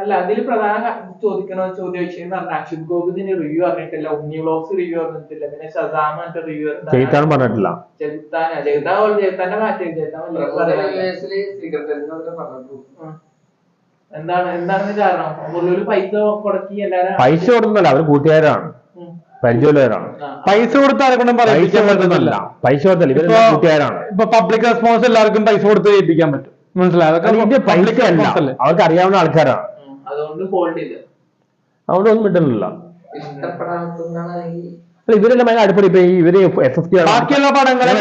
അല്ല അതിൽ പ്രധാന ചോദിക്കണ ചോദ്യം വെച്ചാൽ പറഞ്ഞ അക്ഷിത് ഗോപിന്റെ റിവ്യൂ അറിഞ്ഞിട്ടില്ല ഉണ്ണി വ്ലോഗ്സ് റിവ്യൂ അറിഞ്ഞിട്ടില്ല പിന്നെ ഷസാം മറ്റേ റിവ്യൂ ചെയ്താൻ പറഞ്ഞിട്ടില്ല. ചെകുത്താൻ പോലെ ചെകുത്താന്റെ മാറ്റി. എന്താണ് എന്താണ് കാരണം? ഉള്ളൊരു പൈസ കൊടുക്കി എല്ലാരും പൈസ കൊടുക്കുന്നില്ല അവർ കൂട്ടുകാരാണ്. പരിചയമുള്ളവരാണ്. പൈസ കൊടുത്ത് ആരെക്കൊണ്ടും പൈസ കൊടുത്തല്ല പൈസ കൊടുത്തല്ല ഇവർ കൂട്ടുകാരാണ്. ഇപ്പൊ പബ്ലിക് റെസ്പോൺസ് എല്ലാവർക്കും പൈസ കൊടുത്ത് ചെയ്യിപ്പിക്കാൻ പറ്റും. മനസ്സിലായോ? പൈസ അല്ല? അവർക്ക് അറിയാവുന്ന ആൾക്കാരാണ്. അതുകൊണ്ട് ഹോൾഡ് ഇല്ല അവിടെ ഒന്നും കിട്ടുന്നില്ല അല്ല, ഇവരെല്ലാം ഭയങ്കര അടുപ്പടി ഇപ്പൊ ഈ ഇവർ എഫ് എഫ് ബാക്കിയുള്ള പടങ്ങളെ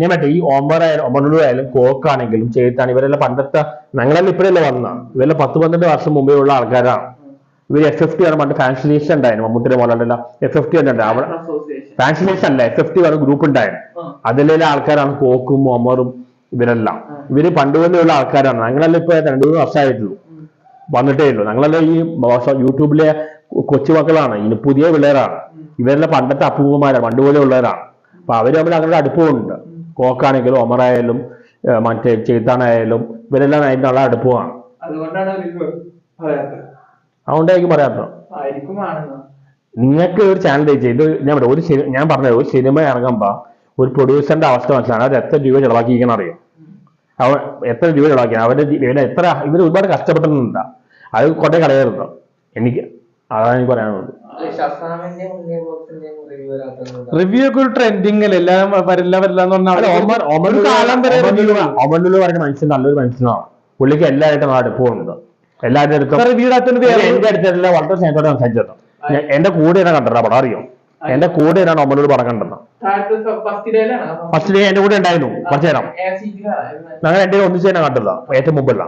ഞാൻ മറ്റേ ഈ ഓമ്പറായാലും ഒമനൂർ ആയാലും കോക്കാണെങ്കിലും ചേത്താണ്. ഇവരെല്ലാം പണ്ടത്തെ ഞങ്ങളെല്ലാം ഇപ്പോഴല്ലേ വന്ന. ഇവരെല്ലാം പത്ത് പന്ത്രണ്ട് വർഷം മുമ്പേ ഉള്ള ആൾക്കാരാണ്. ഇവർ എസ് എഫ് ടി ആണ്. പണ്ട് ഫാൻസിലേഷൻ ലീസ്റ്റ് ഉണ്ടായിരുന്നു. മമ്മൂട്ടിയുടെ മോലാണ്ടല്ല എസ് എഫ് ടി ഉണ്ടായിരുന്നു അവിടെ ഫാൻസിലേഷൻ ഫാൻസ് ലീസ്റ്റ് അല്ല. എസ് എഫ് ടി ആണ് ഗ്രൂപ്പ് ഉണ്ടായിരുന്നു അതിലെല്ലാം ആൾക്കാരാണ് കോക്കും ഒമറും ഇവരെല്ലാം. ഇവർ പണ്ട് മുതലുള്ള ആൾക്കാരാണ്. ഞങ്ങളെല്ലാം ഇപ്പൊ രണ്ടു മൂന്ന് വർഷമായിട്ടുള്ളൂ. വന്നിട്ടേ ഉള്ളൂ. ഞങ്ങളെല്ലാം ഈ യൂട്യൂബിലെ കൊച്ചു മക്കളാണ്. ഇനി പുതിയ പിള്ളേരാണ്. ഇവരെല്ലാം പണ്ടത്തെ അപ്പൂപ്പന്മാരാണ്. പണ്ട് പോലെ ഉള്ളവരാണ്. അപ്പൊ അവർ തമ്മിൽ അങ്ങനെ അടുപ്പമുണ്ട്. കോക്കാണെങ്കിലും ഒമറായാലും മറ്റേ ചേത്താനായാലും ഇവരെല്ലാം അതിന്റെ ഉള്ള അടുപ്പമാണ്. പറയാത്തത്. അതുകൊണ്ടായിരിക്കും പറയാത്തത്. ആയിരിക്കും ആണെന്ന് നിങ്ങൾക്ക് ഒരു ചാനൽ ചെയ്ത് ഇത് ഞാൻ പറയാം ഒരു ഞാൻ പറഞ്ഞത് ഒരു സിനിമ ഇറങ്ങുമ്പോ ഒരു പ്രൊഡ്യൂസറിന്റെ അവസ്ഥ മനസ്സിലാണ് അവർ എത്ര രൂപ ചെലവാക്കിയിരിക്കണം അറിയാം അവൻ എത്ര രൂപ ചെലവാക്കിയാണ് അവരുടെ ഇവരെ എത്ര ഇവർ ഒരുപാട് കഷ്ടപ്പെട്ടിട്ടുണ്ട്. അത് കൊണ്ടേ കളയരുത് എനിക്ക് അതാണ് എനിക്ക് പറയാനുള്ളത്. റിവ്യൂ ഒക്കെ ഒരു ട്രെൻഡിങ് അല്ലേ? എല്ലാം വരില്ല വരില്ല എന്ന് പറഞ്ഞാൽ ആണ്. പറയുന്ന മനുഷ്യൻ നല്ലൊരു മനുഷ്യനാണ് പുള്ളിക്ക് എല്ലാവരുമായിട്ടും ആ അടുപ്പമുണ്ട് എല്ലാവരുടെ അടുത്തും റിവ്യൂ ഇടാത്തതിന് വേറെ എന്റെ അടുത്തല്ല വളരെ സ്നേഹത്തോടെ സംസാരിച്ചു എന്റെ കൂടെ ആണ് കണ്ടത് പടം അറിയോ എന്റെ കൂടെ ആണ് ഒമനോട് പടം കണ്ടത്. ഫസ്റ്റ് ഡേയിലാണ്. ഫസ്റ്റ് ഡേ എന്റെ കൂടെ ഉണ്ടായിരുന്നു കുറച്ചു നേരം. ഞങ്ങൾ എന്റെ ഒന്നിച്ചു തന്നെ കണ്ടതാ ഏറ്റവും മുമ്പല്ല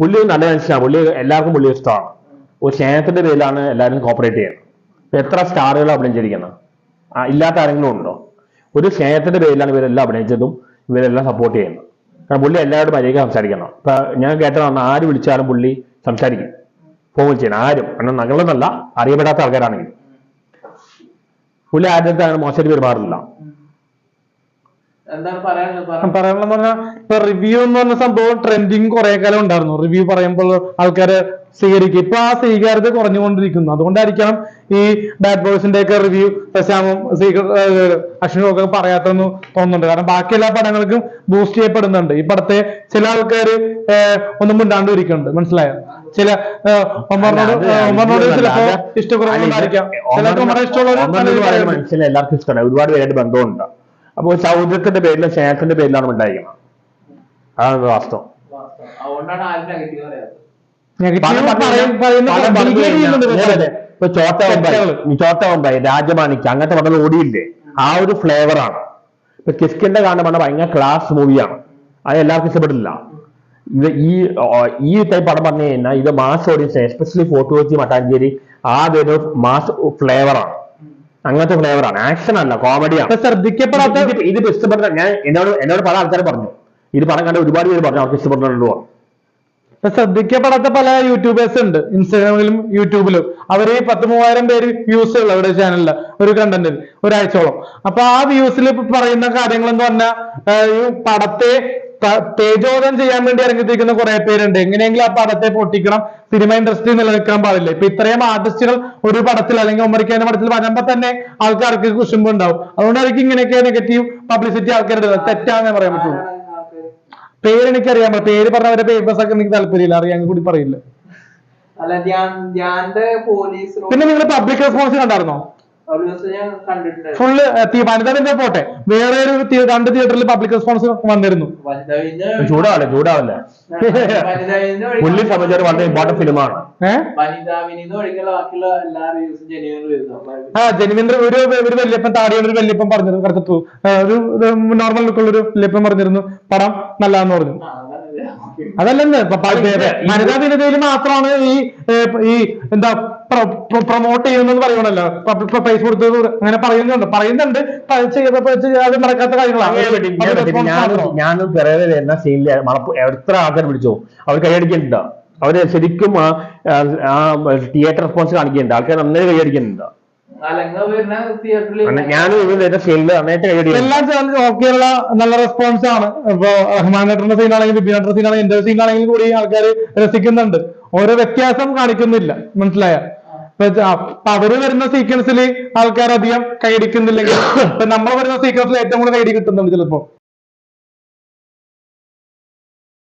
പുള്ളി നല്ല മനുഷ്യനാണ് പുള്ളി എല്ലാവർക്കും പുള്ളി ഇഷ്ടമാണ്. ഒരു സ്നേഹത്തിന്റെ പേരിലാണ് എല്ലാവരും കോപ്പറേറ്റ് ചെയ്യുന്നത്. എത്ര സ്റ്റാറുകൾ അഭിനയിച്ചിരിക്കുന്നത്? ഇല്ലാത്ത ആരെങ്കിലും ഉണ്ടോ? ഒരു സ്നേഹത്തിന്റെ പേരിലാണ് ഇവരെല്ലാം അഭിനയിച്ചതും ഇവരെല്ലാം സപ്പോർട്ട് ചെയ്യുന്നത്. കാരണം പുള്ളി എല്ലാവരോടും മര്യാദ സംസാരിക്കണം. ഇപ്പൊ ഞാൻ കേട്ടതാണ് ആര് വിളിച്ചാലും പുള്ളി സംസാരിക്കും. ഫോൺ വിളിച്ചാൽ ആരും. കാരണം ഞങ്ങളെന്നല്ല അറിയപ്പെടാത്ത ആൾക്കാരാണെങ്കിൽ പുള്ളി ആരുടെ അടുത്താണ് മോശമായിട്ട് പെരുമാറില്ല പറയാനുള്ളത്? പറ. പറയാനുള്ള പറഞ്ഞാൽ ഇപ്പൊ റിവ്യൂ എന്ന് പറഞ്ഞ സംഭവം ട്രെൻഡിങ് കുറെ കാലം ഉണ്ടായിരുന്നു. റിവ്യൂ പറയുമ്പോൾ ആൾക്കാര് സ്വീകരിക്കും. ഇപ്പൊ ആ സ്വീകാര്യത കുറഞ്ഞുകൊണ്ടിരിക്കുന്നു. അതുകൊണ്ടായിരിക്കണം ഈ ബാഡ് ബോയ്സിന്റെ ഒക്കെ റിവ്യൂ ശ്യാമും അശ്വിനും ഒക്കെ പറയാത്തെന്ന് തോന്നുന്നുണ്ട്. കാരണം ബാക്കി എല്ലാ പടങ്ങൾക്കും ബൂസ്റ്റ് ചെയ്യപ്പെടുന്നുണ്ട്. ഈ പടത്തെ ചില ആൾക്കാർ ഒന്നും മിണ്ടാണ്ട് ഇരിക്കുന്നുണ്ട്. മനസ്സിലായോ? ചില ഒമറിനോട് ഒമറിനോട് ചിലപ്പോ ഇഷ്ടക്കുറവുണ്ടായിരിക്കാം. ചിലർക്ക് ഒമറെ മനുഷ്യനെ എല്ലാവർക്കും ഇഷ്ടമാണ്. ഒരുപാട് പേരായിട്ട് ബന്ധമുണ്ട്. അപ്പൊ സൗഹൃദത്തിന്റെ പേരിലും സ്നേഹത്തിന്റെ പേരിലാണ് ഉണ്ടായിരിക്കുന്നത്. അതാണ് വാസ്തവം. ഇപ്പൊ രാജമാണിക്ക് അങ്ങനത്തെ പടങ്ങൾ ഓടിയില്ലേ? ആ ഒരു ഫ്ലേവറാണ് ആണ്. ഇപ്പൊ കിസ്കിന്റെ കാരണം പറഞ്ഞാൽ ഭയങ്കര ക്ലാസ് മൂവിയാണ് അത് എല്ലാവർക്കും ഇഷ്ടപ്പെടില്ല. ഇത് ഈ ഈ ടൈപ്പ് പടം പറഞ്ഞു കഴിഞ്ഞാൽ ഇത് mass audience especially Fort Kochi Mattancherry ആ ഒരു മാസ് ഫ്ലേവറാണ് ആണ്. അങ്ങനത്തെ ഫ്ലേവറാണ് ആണ്. ആക്ഷൻ അല്ല കോമഡിയാണ് ശ്രദ്ധിക്കപ്പെടാത്ത ഇത് ഇഷ്ടപ്പെട്ട ഞാൻ എന്നോട് എന്നോട് പല ആൾക്കാർ പറഞ്ഞു. ഇത് പടം കണ്ട ഒരുപാട് പേര് പറഞ്ഞു അവർക്ക് ഇഷ്ടപ്പെട്ടിട്ടുണ്ടോ ഇപ്പൊ ശ്രദ്ധിക്കപ്പെടാത്ത പല യൂട്യൂബേഴ്സ് ഉണ്ട് ഇൻസ്റ്റാഗ്രാമിലും യൂട്യൂബിലും. അവർ ഈ പത്ത് മൂവായിരം പേര് വ്യൂസ് ഉള്ള അവരുടെ ചാനലിൽ ഒരു കണ്ടന്റിൽ ഒരാഴ്ചയോളം. അപ്പൊ ആ വ്യൂസിൽ പറയുന്ന കാര്യങ്ങൾ എന്ന് പറഞ്ഞാൽ ഈ പടത്തെ തേജോധം ചെയ്യാൻ വേണ്ടി ഇറങ്ങിത്തിരിക്കുന്ന കുറെ പേരുണ്ട്. എങ്ങനെയെങ്കിലും ആ പടത്തെ പൊട്ടിക്കണം. സിനിമ ഇൻഡസ്ട്രി നിലനിൽക്കാൻ പാടില്ല. ഇപ്പൊ ഇത്രയും ആർട്ടിസ്റ്റുകൾ ഒരു പടത്തിൽ അല്ലെങ്കിൽ ഉമ്മറിക്കാന്റെ പടത്തിൽ വരുമ്പോ തന്നെ ആൾക്കാർക്ക് കുശുമ്പ് ഉണ്ടാവും. അതുകൊണ്ടായിരിക്കും ഇങ്ങനെയൊക്കെ നെഗറ്റീവ് പബ്ലിസിറ്റി ആൾക്കാരുടെ തെറ്റാന്നേ പറയാൻ പറ്റുള്ളൂ പേര് എനിക്കറിയാൻ പേര് പറഞ്ഞവരുടെ പേപ്പേഴ്സ് ഒക്കെ എനിക്ക് താല്പര്യമില്ല. അറിയാൻ കൂടി പറയില്ല. പിന്നെ നിങ്ങൾ പബ്ലിക് റെസ്പോൺസ് കണ്ടായിരുന്നോ? ഫുള്ള് വനിതാവിന്റെ പോട്ടെ. വേറെ ഒരു രണ്ട് തിയേറ്ററിൽ പബ്ലിക് റെസ്പോൺസ് വന്നിരുന്നു. ചൂടാവല്ലേ ചൂടാവല്ലേ? പുള്ളി സംബന്ധിച്ചൊരു സംബന്ധിച്ച് വളരെ ഇമ്പോർട്ടന്റ് ഫിലിമാണ് ആ ജനുവിന്ദ്ര ഒരു ഒരു വല്യപ്പൻ താടിയുടെ ഒരു വല്യപ്പൻ പറഞ്ഞിരുന്നു കറുത്തു ഒരു നോർമൽ ലുക്കുള്ള ഒരു വല്യപ്പൻ പറഞ്ഞിരുന്നു പടം നല്ലതെന്ന് പറഞ്ഞു. അതല്ലെന്ന് വനിതാ ദിനതയിൽ മാത്രമാണ് ഈ ഈ എന്താ പ്രൊമോട്ട് ചെയ്യുന്നത് പറയണല്ലോ പൈസ കൊടുത്ത് അങ്ങനെ പറയുന്നുണ്ട്. പറയുന്നുണ്ട്. പൈസ ചെയ്ത- പ- ചെയ്ത- നടക്കാത്ത കാര്യങ്ങളാണ്. ഞാനും പിറകെ എന്ന സീനിൽ എത്ര ആൾക്കാർ പിടിച്ചോ അവർ കൈയടിക്കുന്നുണ്ട് അവർ ശരിക്കും ആ തിയേറ്റർ റെസ്പോൺസ് കാണിക്കുന്നുണ്ട്. ആൾക്കാർ നന്നായി കൈയടിക്കുന്നുണ്ട് ഞാനും ഇവർ വരുന്ന സീനിൽ നന്നായിട്ട് കൈയടിക്കുന്നുണ്ട് എല്ലാ ചാനലും ഓക്കെയുള്ള നല്ല റെസ്പോൺസ് ആണ്. ഇപ്പൊ റഹ്മാൻ നേട്ടറിന്റെ സീനാണെങ്കിലും ബിബിൻ നേട്ടറിന്റെ സീനാണെങ്കിൽ എന്റെ സീനാണെങ്കിലും കൂടി ആൾക്കാർ രസിക്കുന്നുണ്ട്. ഓരോ വ്യത്യാസം കാണിക്കുന്നില്ല. മനസ്സിലായ? അപ്പൊ അവർ വരുന്ന സീക്വൻസിൽ ആൾക്കാർ അധികം കൈയടിക്കുന്നില്ലെങ്കിൽ ഇപ്പൊ നമ്മൾ വരുന്ന സീക്വൻസിൽ ഏറ്റവും കൂടുതൽ കൈയടി കിട്ടുന്നുണ്ട് ചിലപ്പോ.